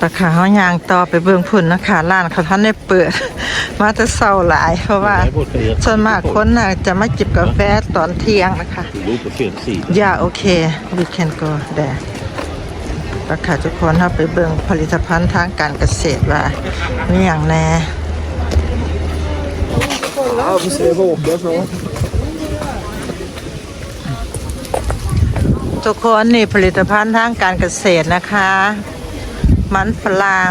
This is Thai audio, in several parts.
ปะขาเฮายางต่อไปเบิ่งพุ่นนะคะร้านเขาท่านได้เปิด มาแต่เช้าหลาย เพราะว่าส่วนมากคนน่ะจะมาจิบกาแฟตอนเที่ยงนะคะรูปเปลี่ยนสี Yeah, okay. We can go there. ราคาทุกคนถ้าไปเบิ่งผลิตภัณฑ์ทางการเกษตรว่ามีอย่างแน่ Ja, vi ser vad åker ifrån. ทุกคนนี่ผลิตภัณฑ์ทางการเกษตรนะคะ มันฝรั่ง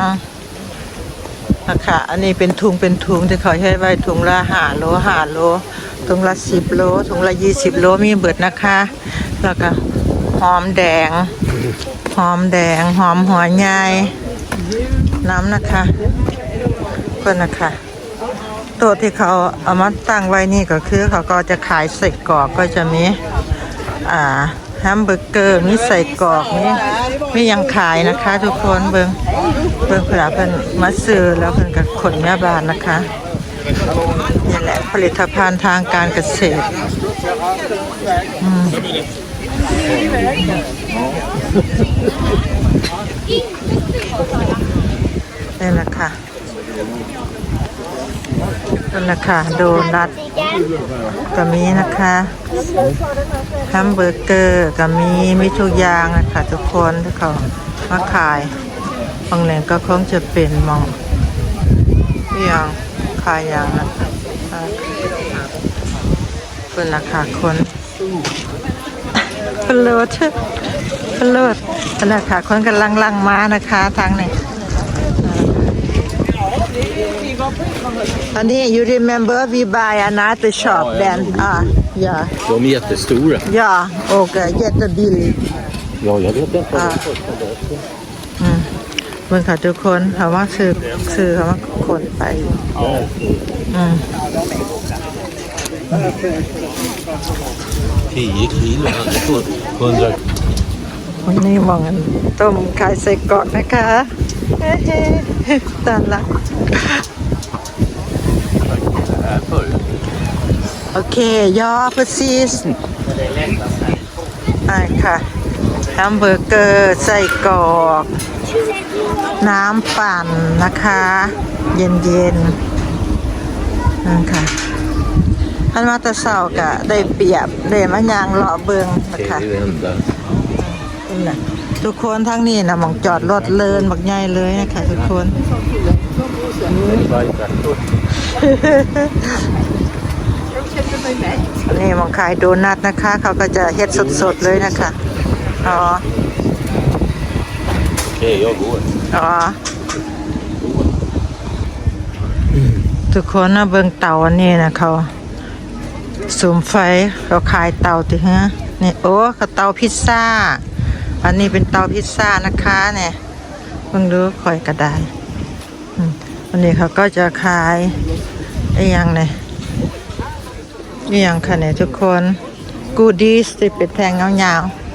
นะคะอันนี้เป็นถุงเป็นถุงที่เขาใช้ไว้ถุงละหาโลหาโลถุงละสิบโลถุงละยี่สิบโลมีเบิดนะคะ แล้วก็หอมแดง หอมแดง หอมหัวใหญ่น้ำนะคะก็นะคะตัวที่เขาเอามาตั้งไว้นี่ก็คือเขาก็จะขายใส่กรอกก็จะมีอ่า ฮมเบอร์เกอร์มีใส่กรอกมีมียังขายนะคะ ทุกคนเบิงเบิงผื่อเพิ่นมาซื้อแล้วเพิ่นก็ขนแม่บานนะคะนี่แหละผลิตภัณฑ์ทางการเกษตรนี่แหละค่ะ นี่แหละค่ะโดนัทก็มีนะคะแฮมเบอร์เกอร์ก็มีมีทุกอย่างนะคะทุกคนที่เขามาขายบางแหล่งก็คงจะเป็นมองที่ยังขายอย่างนะคะเป็นราคาคนพลดพลดเป็นราคาคนกำลังลังมานะคะทางนี้อัน นี้ you remember we buy another shop then ah yeah De är jättestora. Ja, och uh, jättebilligt. Ja, jag vet inte. Ja. เบิ่งค่ะทุกคนเขาว่าซื้อซื้อเขาว่าคนไปอืม10 kilo. Han får 100. วันนี้มองกันต้มไข่ใส่กรอกนะคะเฮ้ๆตาลัก Här förr. โอเคยอ precis อ่าค่ะแฮมเบอร์เกอร์ใส่กรอกน้ำปั่นนะคะ เย็นๆนั่นค่ะท่านมาแตะเสากะได้เปรียบได้มายางเลาะเบิงนะ Det คะ är det enda. นี่น่ะทุกคนทั้งนี้นะหมองจอดรถเลินบักใหญ่เลยนะคะทุกคน นี่หมองขายโดนัทนะคะ เขาก็จะเฮ็ดสดๆเลยนะคะ อ๋อ Okej, jag går. อ๋อ ทุกคนนะเบิ่งเตาอันนี้นะเขาสุมไฟเขาขายเตาติฮะนี่โอ้เขาเตาพิซซ่า อันนี้เป็นเตาพิซซ่านะคะเนี่ยเพิ่งรู้คอยกระไดอืม วันนี้เขาก็จะขายไอ้ยังเนี่ยไอ้หยังค่ะเนี่ยทุกคน กูดีสติเป็นแทงเงาๆ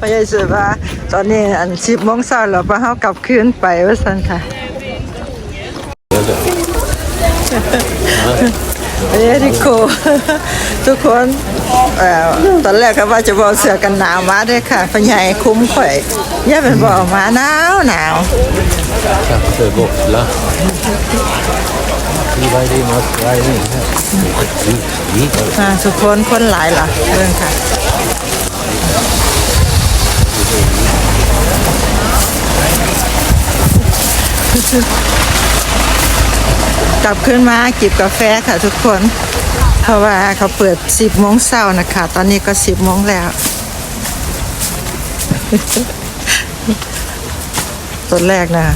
พยายสือว่า ตอนนี้อันสิบโมงเช้าแล้วพอเฮากลับคืนไปว่าซั่นค่ะ เอ้ดิโกทุกคนเอ่อตอนแรกก็ว่าจะบอกเสือกันหนาวมาเด้วยค่ะพยายคุ้มข่อยอย่าเป็นบอกมาหนาวหนาว Kaffebottla. Skriva i något skrivning här. อ่าทุกคนคนหลายล่ะเรื่องค่ะ กลับขึ้นมาจิบกาแฟค่ะทุกคน เพราะว่าเขาเปิด 10โมงเช้านะคะ ตอนนี้ก็ 10โมงแล้วตอนแรกนะ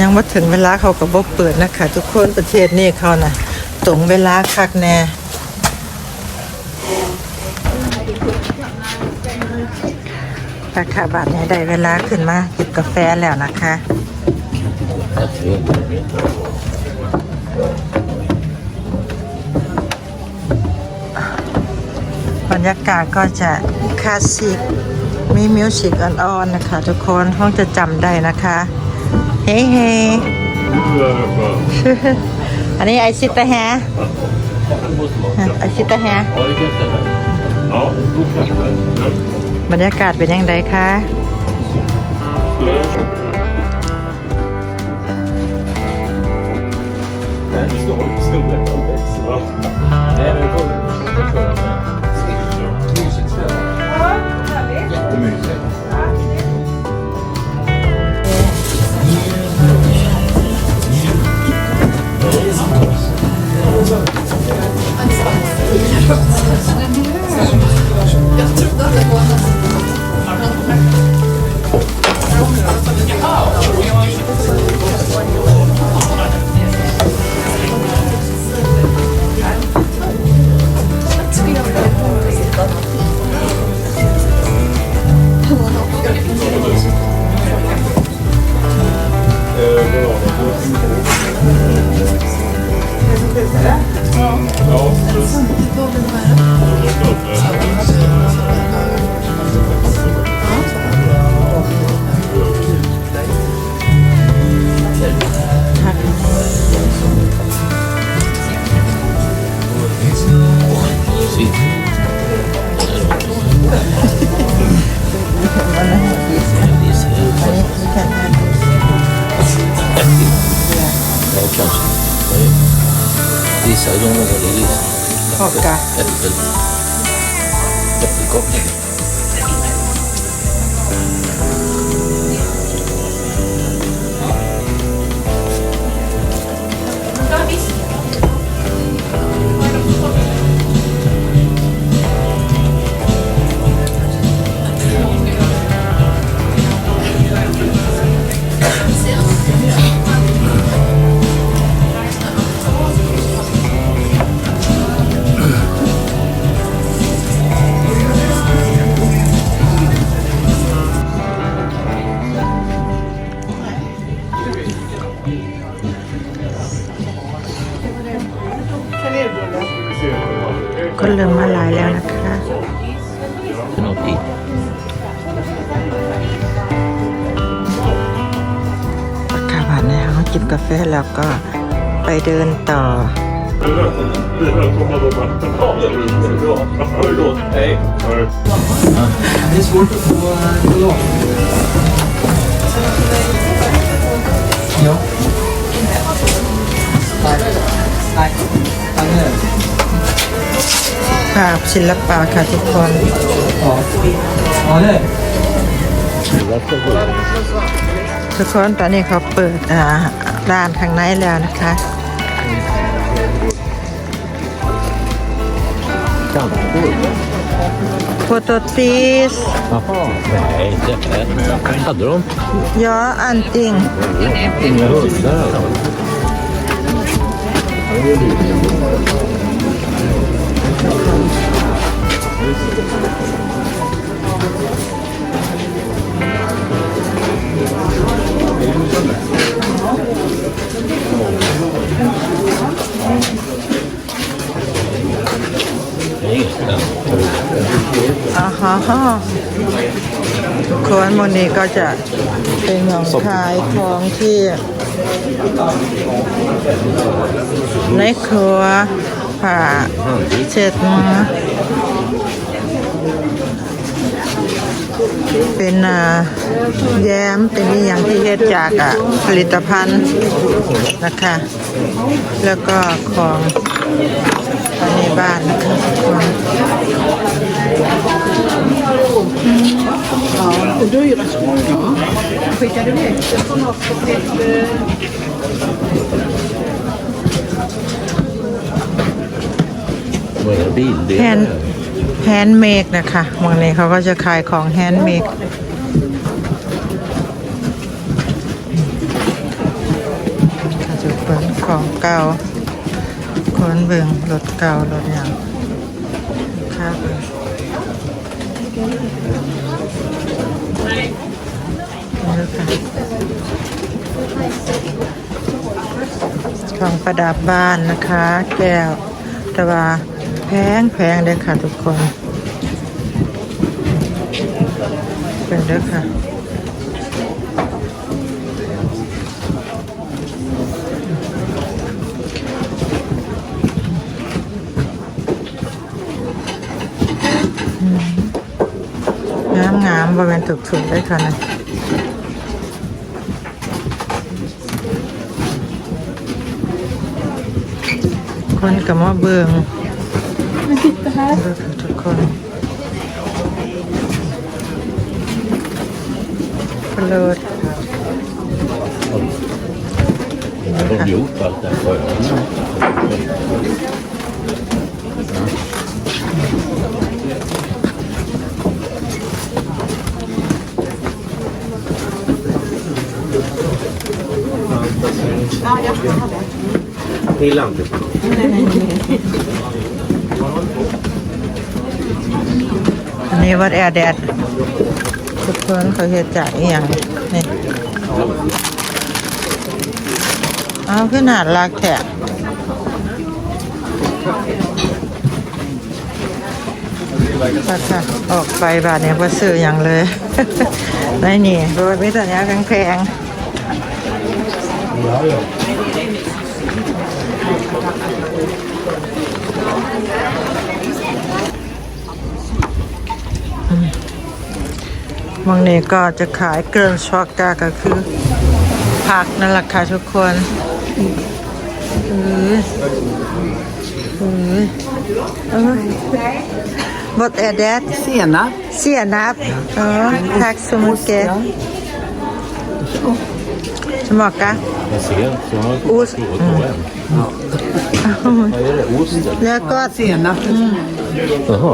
ยังไม่ถึงเวลาเขาก็บ่เปิดนะคะ ทุกคนประเทศนี้เขานะตรงเวลาคักแน่ราคาบาทนี้ได้เวลาขึ้นมาจิบกาแฟแล้วนะคะ รรยากาศก็จะคลาสสิก มีมิวสิกอ่อนๆนะคะ ทุกคนห้องจะจำได้นะคะ เฮ้เฮ้อันนี้ไอซิตาแฮไอซิตาแฮบรรยากาศเป็นยังไงคะ ขนมจีนอากาศผ่านนะคะกินกาแฟแล้วก็ไปเดินต่อเดี๋ยวไปไปไปเลย ภาพศิลปะค่ะทุกคนทุกคนตอนนี้เขาเปิดอ่าร้านข้างในแล้วนะคะโฟโตติส Nej. Hade de? ยออันติง Inga hundar. อ่าฮะฮะทุกคนวันนี้ก็จะเป็นของขายของที่ในครัวผ่าเช็ดมือ เป็นอ่าแย้มเป็นอหย่างที่เฮ็ดจากอะผลิตภัณฑ์นะคะ แล้วก็ของภายในบ้านนะคะทุกคน Och då är det så. Ja. Skickar du ner? Jag får något som heter... Vad är det? Bildelar? แฮนด์แฮนด์เมดนะคะวันนี้เขาก็จะขายของแฮนด์เมดค่ะจุดเบิ่ง ของเก่าคนเบิ่งรถเก่ารถอย่างครับนี่ค่ะของประดับบ้านนะคะ แก้วแต่ว่าแพงแพงเลยค่ะทุกคน เป็นเด้อค่ะ งามบ่แม่นถูกได้ค่ะนะคนก็มาเบิ่งเบิ่งทุกคนเพลิด De har gjort allt det här förut. Till landet. อัน อร์แดดทุกคนเขาเฮ็ดจากอีหยังนี่เอาขึ้นหาดรักแท้ค่ะค่ะออกไปบาทเนี่ยว่าซื้ออย่างเลย ได้นี่รถไมิตรเนี้ยแพงๆ บางนี้ก็จะขายเกินช็อกกาก็คือ ผักนั่นแหละค่ะทุกคนเออเออเออบดแอดแดด Senap. เสียนับเออทักสมุกเกะสมอกกะ Jag ser, så har jag Ost. provat på en. Vad är det? Osten? แล้วก็ Senap. Jaha.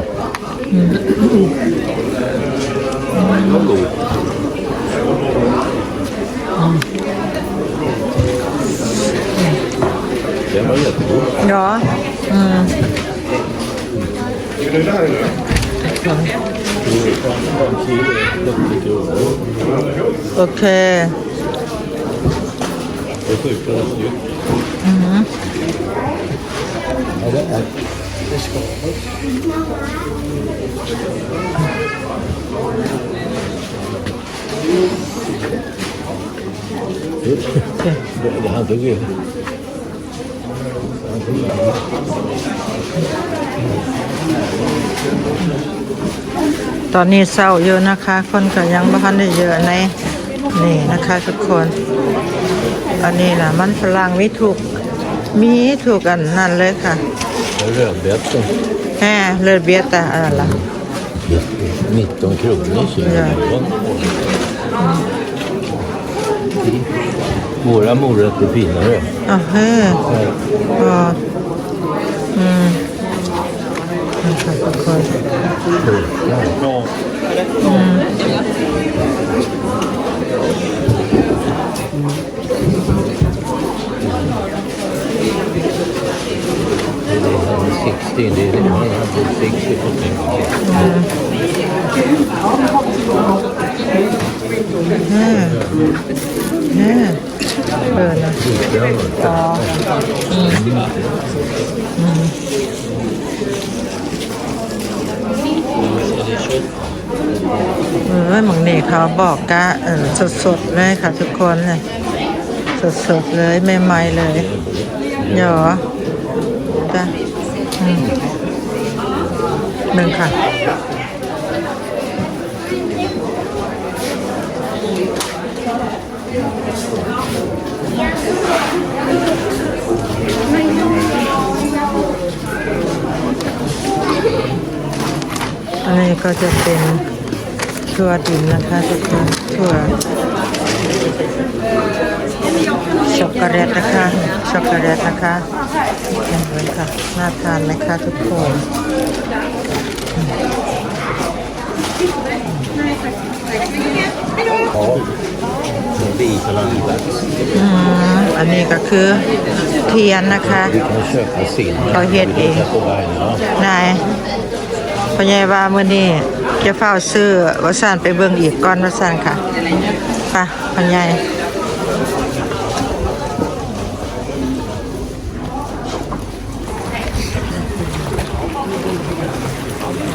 Vad god. Den var jättegod. เนาะ อืมโอเค Det är sjukt att det Ja, det är. Det, det hade vi. ตอนนี้เศร้าเยอะนะคะ คนก็ยังบ่ทันได้เยอะในนี่นะคะทุกคน อันนี้นะมันฝรั่งมีถูก มีถูกอันนั่นเลยค่ะเลือดเบียดตรงแหมเลือดเบียดแต่อะไรล่ะนี่ตรงที่หลงนี่สิมูระมูระคือพี่นะเนี่ยอ่าเฮ้อ่าอืมค่ะทุกคนอืม 16, is it? One of the big shipping things. เปิดนะอ๋ออืมอืม เออหมองเน่เขาบอกกะเออสดๆเลยค่ะทุกคนเลยสดๆเลยใหม่ๆเลยเดี๋ยวจ้ะ หนึ่งค่ะ อันนี้ก็จะเป็นถั่วดินนะคะทุกคนถั่วช็อกโกแลตนะคะช็อกโกแลตนะคะ เห็นไหมค่ะ น่าทานไหมคะทุกคน Det är islanddags. อืมอันนี้ก็คือเทียนนะคะ Du kan köpa sin. Ja, helt Du i. kan på vägen, ja. นายพญายว่าเมื้อนี้จะเฝ้าซื้อว่านไปเบิ่งอีกก่อนว่าซั่นค่ะไปพญาย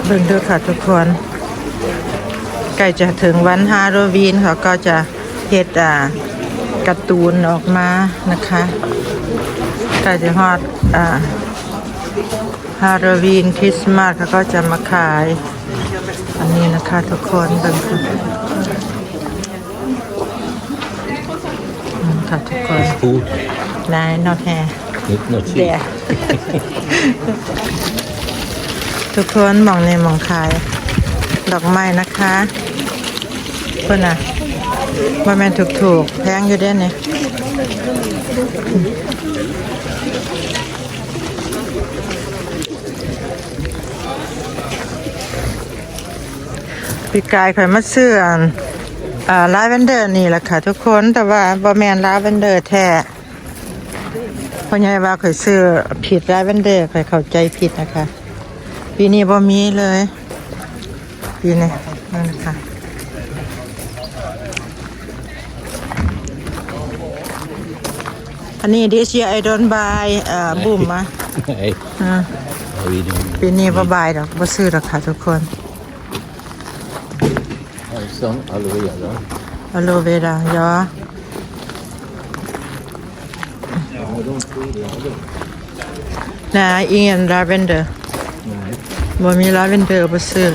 เบิ่งเด้อค่ะทุกคนใกล้จะถึงวันฮาโลวีนเขาก็จะเฮ็ดอ่าการ์ตูนออกมานะคะใกล้จะฮอดอ่าฮาโลวีนคริสต์มาสเขาก็จะมาขาย อันนี้นะคะทุกคนเบิ่งค่ะอืมค่ะทุกคน Food. นายนอแฮ Not, not เดี cheap. ย ทุกคนมองในมองขาย ดอกไม้นะคะเพื่อนอะว่าแม่นถูกถูกแพงอยู่เด้เนี่ยปีกายข่อยมาเสื้อนอ่าลาเวนเดอร์นี่แหละค่ะทุกคนแต่ว่าบ่แมนลาเวนเดอร์แท้พ่อใหญ่ว่าข่อยซื้อผิดลาเวนเดอร์ข่อยเข้าใจผิดนะคะ ปีนี้บ่มีเลย ปีนี้นั่นนะคะอันนี้ this year I don't buy เอ่อบุ่มอะ Nej, อ่า jag vill inte. ปีนี้บ่บายดอกบ่ซื้อดอกค่ะทุกคน Som aloe vera. อโลเวรายอนะอิงลาเวนเดอร์ บ่มีลาเวนเดอร์บ่ซื้อ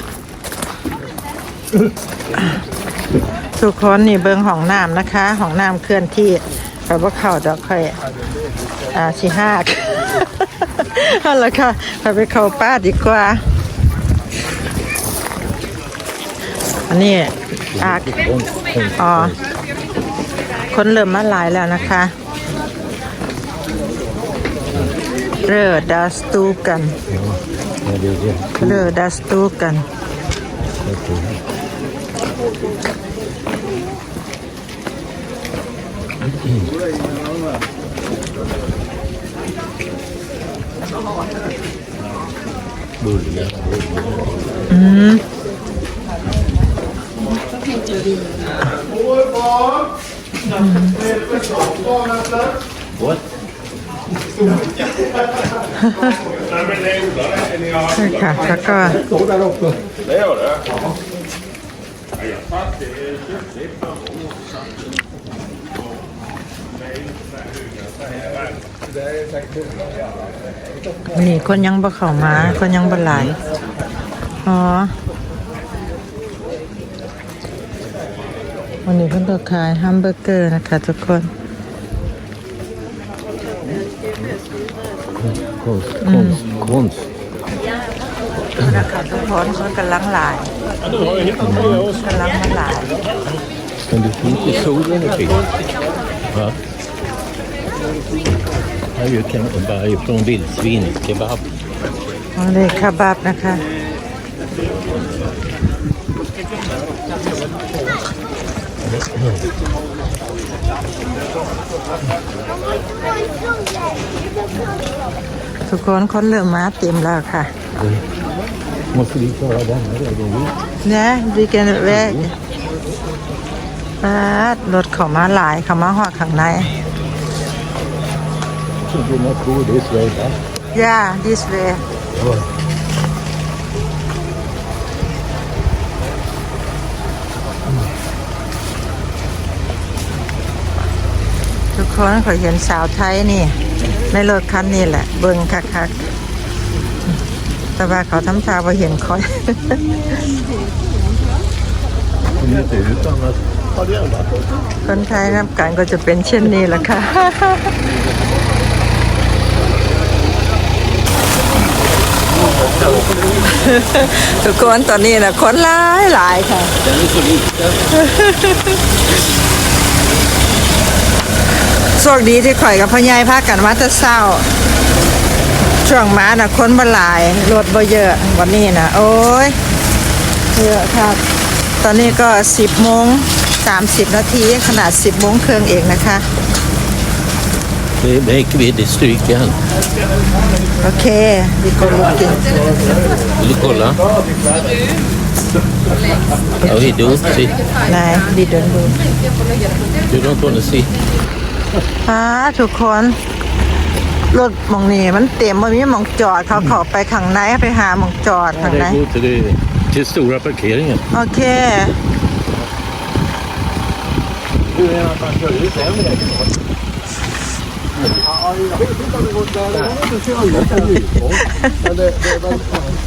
ทุกคนนี่เบิงห้องน้ำนะคะห้องน้ำเคลื่อนที่ไปบ่าเข้าดอกค่อยอ่าสิหักเอาละค่ะไปไปเข้าป้าดีกว่า อันนี้อากอ๋อคนเริ่มมาหลายแล้วนะคะเรอดัสตูกัน Ja, det är det. เรอดัสตูกัน Okej. Bullar. What? ใช่ค่ะ แล้วก็นี่คนยังบ่เข้ามา คนยังบ่หลาย อ๋อ วันนี้เพิ่นก็ขายแฮมเบอร์เกอร์นะคะทุกคน Konst, konst, konst. นะคะทุกคนคนกำลังหลายกำลังมาหลาย Men du får inte solen är fin. Va? Här är ju kan bara från vildsvin, kebab. อันนี้คาบับนะคะ ทุกคนคนเริ่มมาเต็มแล้วค่ะ เนี่ยดีกันแวกปาดรถเขามาหลายเขามาหอดข้างใน Så du måste gå this way back. ย่า this way ทุกคนเขาเห็นสาวไทยนี่ ในรถคันนี้แหละ เบิ่งคักๆแต่ว่าเขาทำตาว่าเห็นคอยคนไทยนับกันก็จะเป็นเช่นนี้แหละค่ะทุกคนตอนนี้นะคนหลายหลายค่ะ Den är så liten. โชคดีที่ข่อยกับพ่อใหญ่พากันมาแต่เศร้า ช่วงมาน่ะคนบ่หลายรถบ่เยอะวันนี้นะโอ้ยเยอะค่ะตอนนี้ก็ 10โมง30 นาทีขนาด 10โมงครึ่งเองนะคะ Det är räckvidd i strykan. โอเคดีกว่าลูกกิน Vill du kolla? Ja, vi do. See. นายดีเดินดู You don't want to see. ป้าทุกคนรถหมองนี่มันเต็มมันมีหมองจอดเขาเข้าไปข้างในไปหาหมองจอดข้างใน Det går till, det, till stora parkeringen. โอเค Hur är det att man kör ut en väg? Ja, Men det, det, är väl,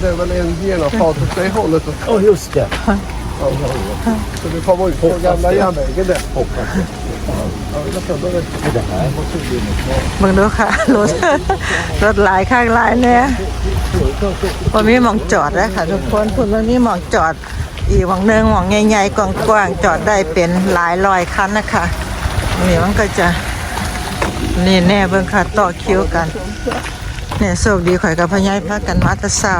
det är väl en genomfart åt det hållet. Ja, just det. Så det kommer ut på gamla järnvägen där. Ja, jag tror det. เบิ่งดูค่ะรถรถหลายข้างหลายเนี่ยวันนี้มองจอดแล้วค่ะทุกคนคุณวันนี้มองจอด อีกหมองหนึงหมองใหญ่ๆกว้างๆจอดได้เป็นหลายร้อยคันนะคะนี่มันก็จะนี่แน่เบิ่งค่ะต่อคิวกันเนี่ยโชคดีข่อยกับพญายพากันมาตะเช้า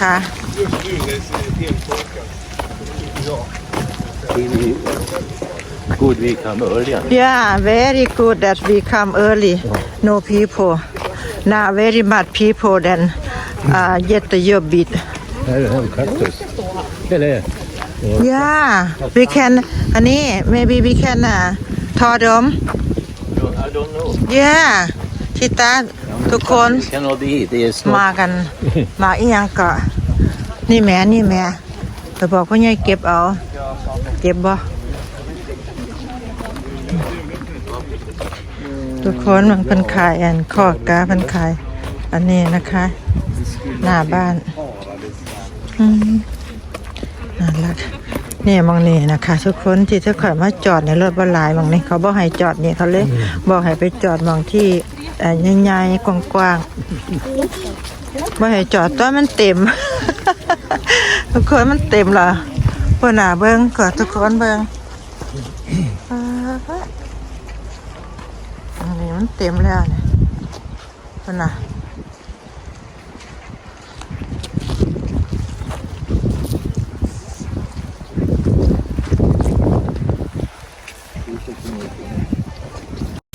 ค่ะ Good we come earlier. Yeah, very good that we come early. No people. Now very much people then uh, get the year bit. Här är en kaktus. Eller? Yeah, we can อันนี้ maybe we can uh, ทอดม I don't know. Yeah ทิตาทุกคน Cannot eat. Det är มา snart. กัน มาอีหยังก็นี่แม่นี่แม่ไปบอกพ่อใหญ่เก็บเอา เก็บบ่ ทุกคนมันเป็นขายอันข้อกาเป็นขาย อันนี้นะคะ หน้าบ้านอืมน่ารักนี่มองนี่นะคะ ทุกคนที่ถ้าข่อยมาจอดในรถบหลายมองนี่เขาบอกให้จอดนี่เขาเลยบอกให้ไปจอดมองที่เอ่อใหญ่ๆกว้างๆบ่ให้จอดตัวมันเต็ม ทุกคนมันเต็มละเพื่อนหน้าเบิ้งก็ทุกคนเบิ้งป๊าดอันนี้มัน เต็มแล้วเนี่ยเพื่อนน่ะ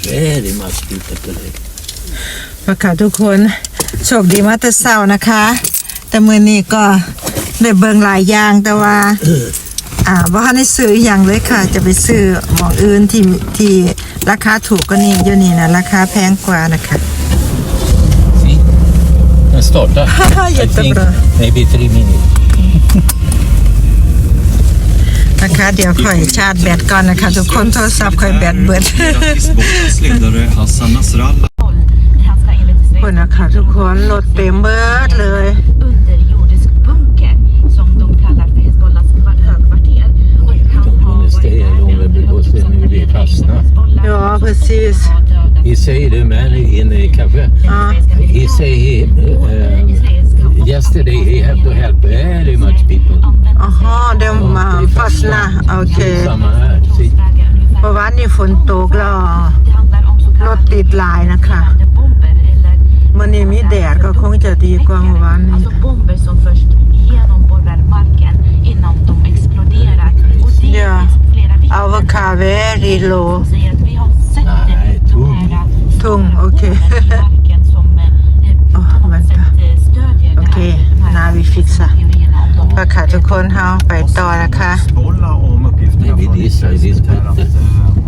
Very much beautiful. ประกาศทุกคนโชคดีมาแต่เช้านะคะ แต่มื้อนี้ก็ได้เบิ่งหลายอย่างแต่ว่าอ่าว่าได้ซื้ออหย่างเลยค่ะ จะไปซื้อหมองอื่นที่ที่ ราคาถูกก็นี่อยู่นี่นะราคาแพงกว่านะคะ See? Den startar. I think Jättebra. maybe three minutes. นะคะเดี๋ยวค่อยชาร์จแบตก่อนนะคะ ทุกคนโทรศัพท์ค่อยแบตเบิด Hizbollahs ledare Hassan Nasrallah Han ska enligt คนนะคะทุกคนรถเต็มเบิดเลย underjordisk bunker som de kallar för Hizbollahs kvar- högkvarter. Och han De har kunde varit stay där longer because som then we ledare fastnar. för Hizbollah. Ja, precis. har dödat He say the man in the cafe. He say he, uh, yesterday he have to help very much people. อ๋อเดี๋ยวมาฟัสนะโอเค Samma här. See? vägar ungefär. เพราะว่านี่ฝนตกแล้ว Det handlar om så รถ kallade ติดหลายนะคะ bomber eller มื่อนี้มีแดดก็คงจะดีกว่าเมื่อวานนี้ Alltså bomber som först genomborrar Här ทุ่งโอเค marken som eh, Åh, på något vänta. sätt eh, stödjer det Okej, här, de när vi här fixar. teorierna om de ก็ค่ะทุกคนเฮาไปต่อนะคะ Hizbollah om uppgifterna Maybe från this side is Israels militär att better. eh,